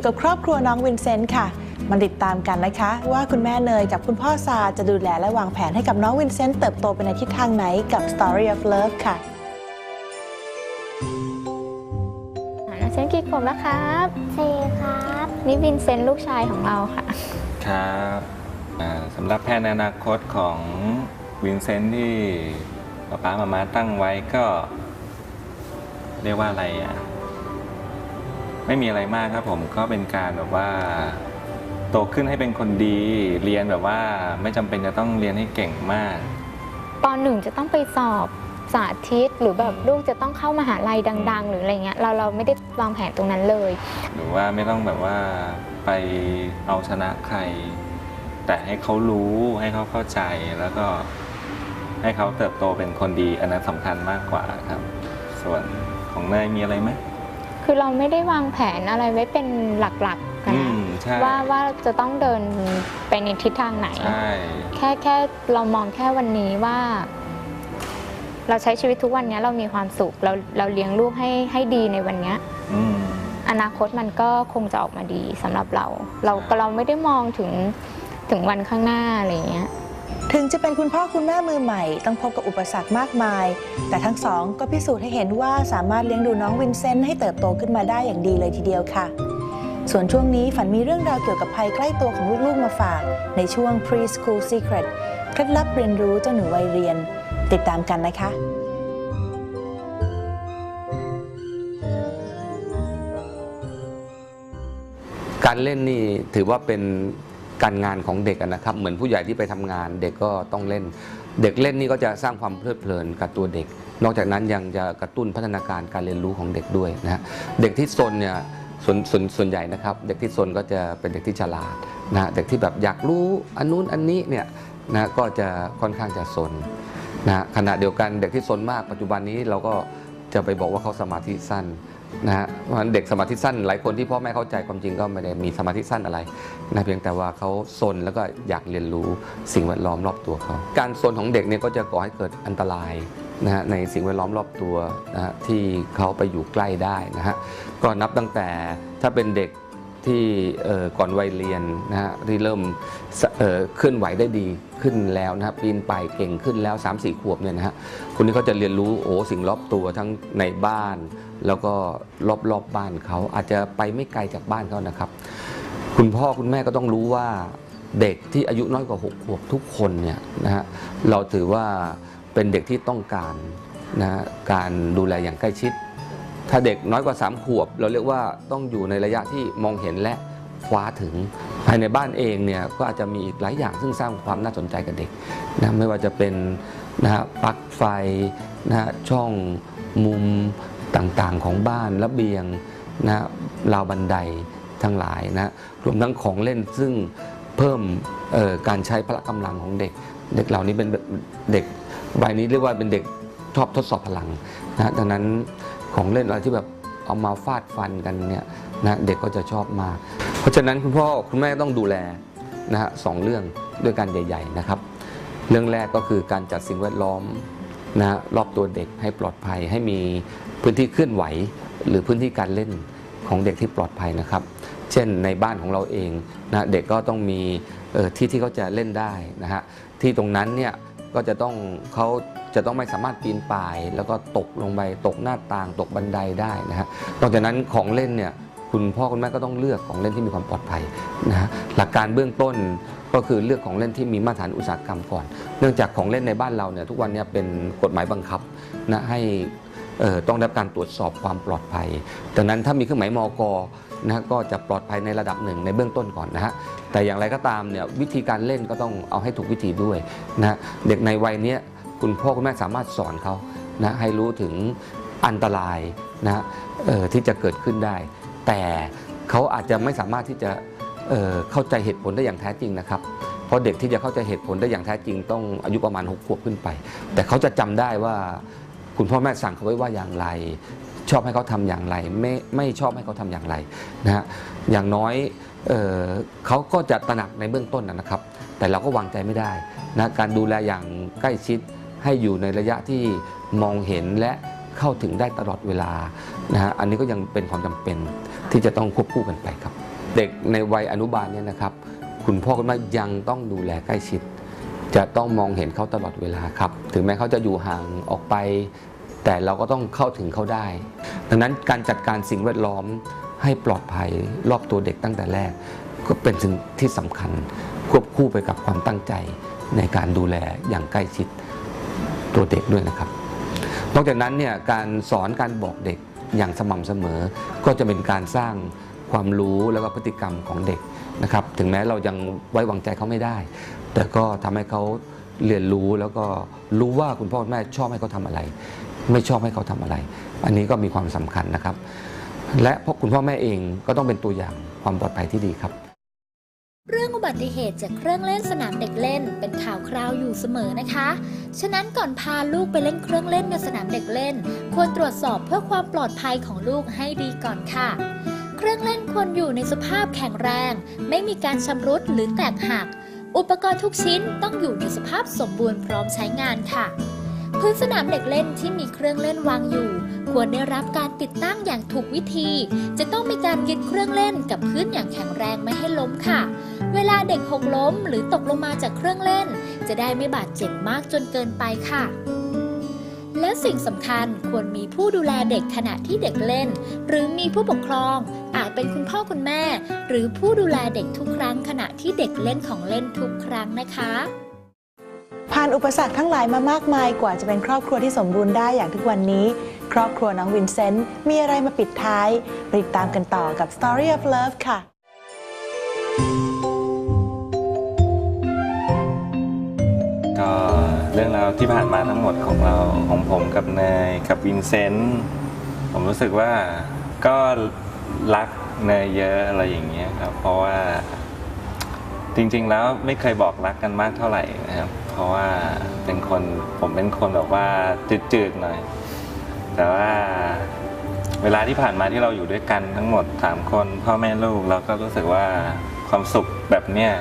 อยู่กับครอบครัวน้องวินเซนต์ค่ะ มาติดตามกันนะคะ ว่าคุณแม่เนยกับคุณพ่อซาจะดูแลและวางแผนให้กับน้องวินเซนต์เติบโตไปในทิศทางไหนกับ Story of Love ค่ะน้องเซนกี่ขวบแล้วครับสี่ครับนี่วินเซนต์ลูกชายของเราค่ะ ครับอ่าสำหรับแผนอนาคตของวินเซนต์ที่ป๊าป๊ามามาตั้งไว้ก็ เรียกว่าอะไรอะ ไม่มีอะไรมากครับผมก็เป็นการแบบว่า โตขึ้นให้เป็นคนดี เรียนแบบว่าไม่จำเป็นจะต้องเรียนให้เก่งมาก ปหนึ่งจะต้องไปสอบสาธิตหรือแบบลูกจะต้องเข้ามหาลัยดัง ๆ หรืออะไรเงี้ยเราเราไม่ได้วางแผนตรงนั้นเลย หรือว่าไม่ต้องแบบว่าไปเอาชนะใคร แต่ให้เขารู้ให้เขาเข้าใจแล้วก็ให้เขาเติบโตเป็นคนดีอันนั้นสำคัญมากกว่าครับ ส่วนของเนยมีอะไรไหม คือเราไม่ได้วางแผนอะไรไว้เป็นหลักๆอืนะมใช่ว่าว่าจะต้องเดินไปในทิศทางไหนใช่แค่แค่เรามองแค่วันนี้ว่า เราใช้ชีวิตทุกวันนี้เรามีความสุขเราเราเลี้ยงลูกให้ให้ดีในวันเนี้ยอืมอนาคตมันก็คงจะออกมาดีสำหรับเรา เราเราไม่ได้มองถึงถึงวันข้างหน้าอะไรอย่างเงี้ย ถึงจะเป็นคุณพ่อคุณแม่มือใหม่ ต้องพบกับอุปสรรคมากมาย แต่ทั้งสองก็พิสูจน์ให้เห็นว่าสามารถเลี้ยงดูน้องวินเซนต์ให้เติบโตขึ้นมาได้อย่างดีเลยทีเดียวค่ะ ส่วนช่วงนี้ฝันมีเรื่องราวเกี่ยวกับภัยใกล้ตัวของลูกๆมาฝากในช่วง Preschool Secret เคล็ดลับเรียนรู้เจ้าหนูวัยเรียน ติดตามกันนะคะการเล่นนี่ถือว่าเป็น การงานของเด็กนะครับ เหมือนผู้ใหญ่ที่ไปทำงาน เด็กก็ต้องเล่น เด็กเล่นนี่ก็จะสร้างความเพลิดเพลินกับตัวเด็ก นอกจากนั้นยังจะกระตุ้นพัฒนาการการเรียนรู้ของเด็กด้วยนะฮะเด็กที่ซนเนี่ยส่วนส่วนส่วนใหญ่นะครับ เด็กที่ซนก็จะเป็นเด็กที่ฉลาดนะเด็กที่แบบอยากรู้อันนู้นอันนี้เนี่ยนะก็จะค่อนข้างจะซนนะฮะขณะเดียวกันเด็กที่ซนมากปัจจุบันนี้เราก็จะไปบอกว่าเขาสมาธิสั้น นะฮะมันเด็กสมาธิสั้นหลายคนที่พ่อแม่เข้าใจความจริงก็ไม่ได้มีสมาธิสั้นอะไรนะเพียงแต่ว่าเขาซนแล้วก็อยากเรียนรู้สิ่งแวดล้อมรอบตัวเขาการซนของเด็กเนี่ยก็จะก่อให้เกิดอันตรายนะฮะในสิ่งแวดล้อมรอบตัวนะฮะที่เขาไปอยู่ใกล้ได้นะฮะก็นับตั้งแต่ถ้าเป็นเด็ก ที่ก่อนวัยเรียนนะฮะที่เริ่มเคลื่อนไหวได้ดีขึ้นแล้วนะฮะปีนป่ายเก่งขึ้นแล้ว 3-4 ขวบเนี่ยนะฮะคนนี้เขาจะเรียนรู้โอ้สิ่งรอบตัวทั้งในบ้าน แล้วก็รอบๆบบ้านเขาอาจจะไปไม่ไกลจากบ้านเขานะครับ คุณพ่อคุณแม่ก็ต้องรู้ว่าเด็กที่อายุน้อยกว่า 6 ขวบทุกคนเนี่ยนะฮะเราถือว่าเป็นเด็กที่ต้องการนะฮะการดูแลอย่างใกล้ชิด ถ้าเด็กน้อยกว่า 3 ขวบ เราเรียกว่าต้องอยู่ในระยะที่มองเห็นและคว้าถึง ภายในบ้านเองเนี่ยก็อาจจะมีอีกหลายอย่างซึ่งสร้างความน่าสนใจกับเด็กนะไม่ว่าจะเป็นนะฮะปลั๊กไฟนะฮะช่องมุมต่างๆของบ้านระเบียงนะฮะราวบันไดทั้งหลายนะรวมทั้งของเล่นซึ่งเพิ่มเอ่อการใช้พละกำลังของเด็ก เด็กเหล่านี้เป็นเด็กวัยนี้เรียกว่าเป็นเด็กชอบทดสอบพลังนะดังนั้น ของเล่นอะไรที่แบบเอามาฟาดฟันกันเนี่ยนะเด็กก็จะชอบมาก เพราะฉะนั้นคุณพ่อคุณแม่ต้องดูแลนะฮะสองเรื่องด้วยกันใหญ่ๆนะครับ เรื่องแรกก็คือการจัดสิ่งแวดล้อมนะฮะรอบตัวเด็กให้ปลอดภัย ให้มีพื้นที่เคลื่อนไหว หรือพื้นที่การเล่นของเด็กที่ปลอดภัยนะครับ เช่นในบ้านของเราเองนะเด็กก็ต้องมีออที่ที่เขาจะเล่นได้นะฮะที่ตรงนั้นเนี่ยก็จะต้องเขา จะต้องไม่สามารถปีนป่าย แล้วก็ตกลงไปตกหน้าต่างตกบันไดได้นะฮะนอกจากนั้นของเล่นเนี่ยคุณพ่อคุณแม่ก็ต้องเลือกของเล่นที่มีความปลอดภัยนะฮะหลักการเบื้องต้นก็คือเลือกของเล่นที่มีมาตรฐานอุตสาหกรรมก่อน เนื่องจากของเล่นในบ้านเราเนี่ยทุกวันเนี้เป็นกฎหมายบังคับนะให้ต้องได้รับการตรวจสอบความปลอดภัยดังนั้นถ้ามีเครื่องหมายมอกนะก็จะปลอดภัยในระดับหนึ่งในเบื้องต้นก่อนนะฮะ แต่อย่างไรก็ตามเนี่ยวิธีการเล่นก็ต้องเอาให้ถูกวิธีด้วยนะฮะเด็กในวัยเนี้ย คุณพ่อคุณแม่สามารถสอนเขานะให้รู้ถึงอันตรายนะออที่จะเกิดขึ้นได้ แต่เขาอาจจะไม่สามารถที่จะเออเข้าใจเหตุผลได้อย่างแท้จริงนะครับ เพราะเด็กที่จะเข้าใจเหตุผลได้อย่างแท้จริง ต้องอายุประมาณ6ขวบขึ้นไป แต่เขาจะจำได้ว่าคุณพ่อแม่สั่งเขาไว้ว่าอย่างไร ชอบให้เขาทำอย่างไร ไม่ไม่ชอบให้เขาทำอย่างไรนะฮะอย่างน้อยเออเขาก็จะตระหนักในเบื้องต้นนะนะครับ แต่เราก็วางใจไม่ได้นะการดูแลอย่างใกล้ชิด ให้อยู่ในระยะที่มองเห็นและเข้าถึงได้ตลอดเวลานะฮะอันนี้ก็ยังเป็นความจำเป็นที่จะต้องควบคู่กันไปครับ เด็กในวัยอนุบาลเนี่ยนะครับ คุณพ่อคุณแม่ยังต้องดูแลใกล้ชิด จะต้องมองเห็นเขาตลอดเวลาครับ ถึงแม้เขาจะอยู่ห่างออกไป แต่เราก็ต้องเข้าถึงเขาได้ ดังนั้นการจัดการสิ่งแวดล้อมให้ปลอดภัยรอบตัวเด็กตั้งแต่แรก ก็เป็นสิ่งที่สำคัญควบคู่ไปกับความตั้งใจในการดูแลอย่างใกล้ชิด ตัวเด็กด้วยนะครับ นอกจากนั้นเนี่ยการสอนการบอกเด็กอย่างสม่ำเสมอ ก็จะเป็นการสร้างความรู้แล้วก็พฤติกรรมของเด็กนะครับ ถึงแม้เรายังไว้วางใจเขาไม่ได้ แต่ก็ทำให้เขาเรียนรู้แล้วก็รู้ว่าคุณพ่อคุณแม่ชอบให้เขาทำอะไร ไม่ชอบให้เขาทำอะไร อันนี้ก็มีความสำคัญนะครับ และพวกคุณพ่อแม่เองก็ต้องเป็นตัวอย่างความปลอดภัยที่ดีครับ เรื่องอุบัติเหตุจากเครื่องเล่นสนามเด็กเล่น เป็นข่าวคราวอยู่เสมอนะคะ ฉะนั้นก่อนพาลูกไปเล่นเครื่องเล่นในสนามเด็กเล่น ควรตรวจสอบเพื่อความปลอดภัยของลูกให้ดีก่อนค่ะ เครื่องเล่นควรอยู่ในสภาพแข็งแรง ไม่มีการชำรุดหรือแตกหัก อุปกรณ์ทุกชิ้นต้องอยู่ในสภาพสมบูรณ์พร้อมใช้งานค่ะ พื้นสนามเด็กเล่นที่มีเครื่องเล่นวางอยู่ ควรได้รับการติดตั้งอย่างถูกวิธี จะต้องมีการยึดเครื่องเล่นกับพื้นอย่างแข็งแรงไม่ให้ล้มค่ะ เวลาเด็กหกล้มหรือตกลงมาจากเครื่องเล่น จะได้ไม่บาดเจ็บมากจนเกินไปค่ะและสิ่งสำคัญควรมีผู้ดูแลเด็กขณะที่เด็กเล่น หรือมีผู้ปกครอง อาจเป็นคุณพ่อคุณแม่ หรือผู้ดูแลเด็กทุกครั้งขณะที่เด็กเล่นของเล่นทุกครั้งนะคะ ผ่านอุปสรรคทั้งหลายมามากมายกว่าจะเป็นครอบครัวที่สมบูรณ์ได้อย่างทุกวันนี้ ครอบครัวน้องวินเซนต์มีอะไรมาปิดท้ายติดตามกันต่อกับ Story of Love ค่ะก็เรื่องราวที่ผ่านมาทั้งหมดของเราของผมกับเนยกับวินเซนต์ผมรู้สึกว่าก็รักเนยเยอะอะไรอย่างเงี้ยครับเพราะว่าจริงๆแล้วไม่เคยบอกรักกันมากเท่าไหร่นะครับ ราะว่าเป็นคนผมเป็นคนแบบว่าจืดๆหน่อย แต่ว่าเวลาที่ผ่านมาที่เราอยู่ด้วยกันทั้งหมดสามคนพ่อแม่ลูกเราก็รู้สึกว่าความสุขแบบเนี้ย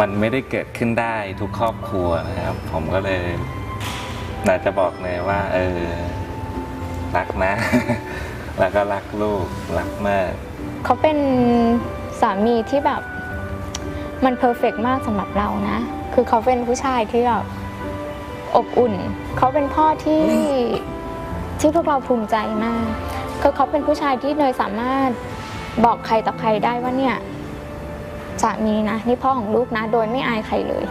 มันไม่ได้เกิดขึ้นได้ทุกครอบครัวนะครับ ผมก็เลยอยากจะบอกเลยว่า เออรักนะ แล้วก็รักลูกรักมาก เขาเป็นสามีที่แบบ มันเพอร์เฟกมากสำหรับเรานะ คือเขาเป็นผู้ชายที่แบบอบอุ่น เขาเป็นพ่อที่ที่พวกเราภูมิใจมากคือเขาเป็นผู้ชายที่เนยสามารถบอกใครต่อใครได้ว่าเนี่ยสามีนะนี่พ่อของลูกนะ โดยไม่อายใครเลย